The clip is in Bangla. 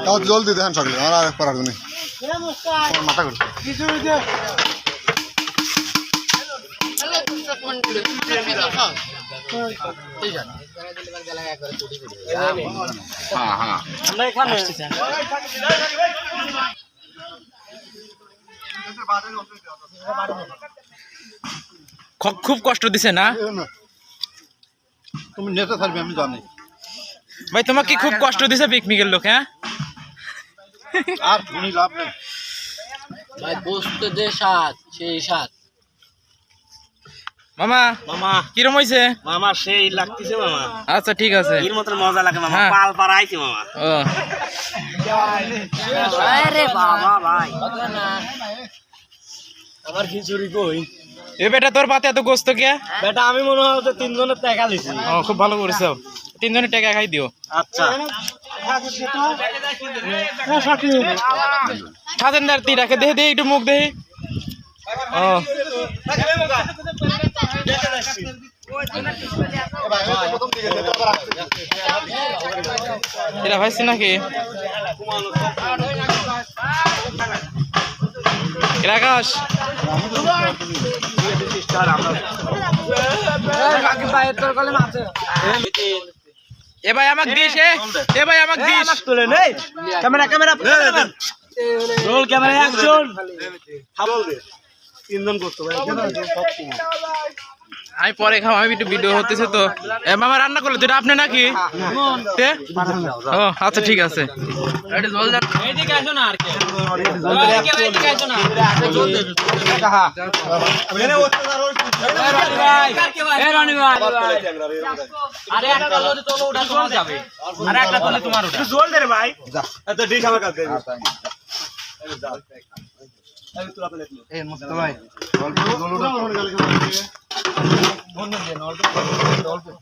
তাও জলদি দেখেন সরি আমার আর পারার জন্য মাথা খ- খুব কষ্ট দিছে না? তুমি নেতা থাকবে আমি জানি। ভাই তোমাকে কি খুব কষ্ট দিছে পিকনিকের লোক হ্যাঁ? আর শুনি লাভ নেই। ভাই গোস্ত যে স্বাদ সেই সাত মামা মামা। কিরম হয়েছে মামা সেই লাগতেছে মামা। আচ্ছা ঠিক আছে। এর মতন মজা লাগে মামা। হ্যাঁ। পাল পার আইছে মামা। ও। আরে বাবা। ভাই। আমার খিচুড়ি কই? এ বেটা তোর পাতে এত গোস্ত কে? বেটা আমি মনে হয় যে তিনজনের টাকা লিছি ও খুব ভালো করেছ। তিনজনে টাকা খাই দিও। আচ্ছা। খাজেনদার রাখে একটু মুখ দেখে ও। এরা ভাইছি নাকি? আকাশ এ ভাই আমাক দিস এ এ ভাই আমাক দিস তুলে নেই camera camera roll camera action তিনজন করতে ভাই আমি পরে খাও আমি একটু ভিডিও হতেছে তো। মামা রান্না করল যেটা আপনি নাকি? ও আচ্ছা ঠিক আছে। ভাই। আরে একটা লরি তোলো ওটা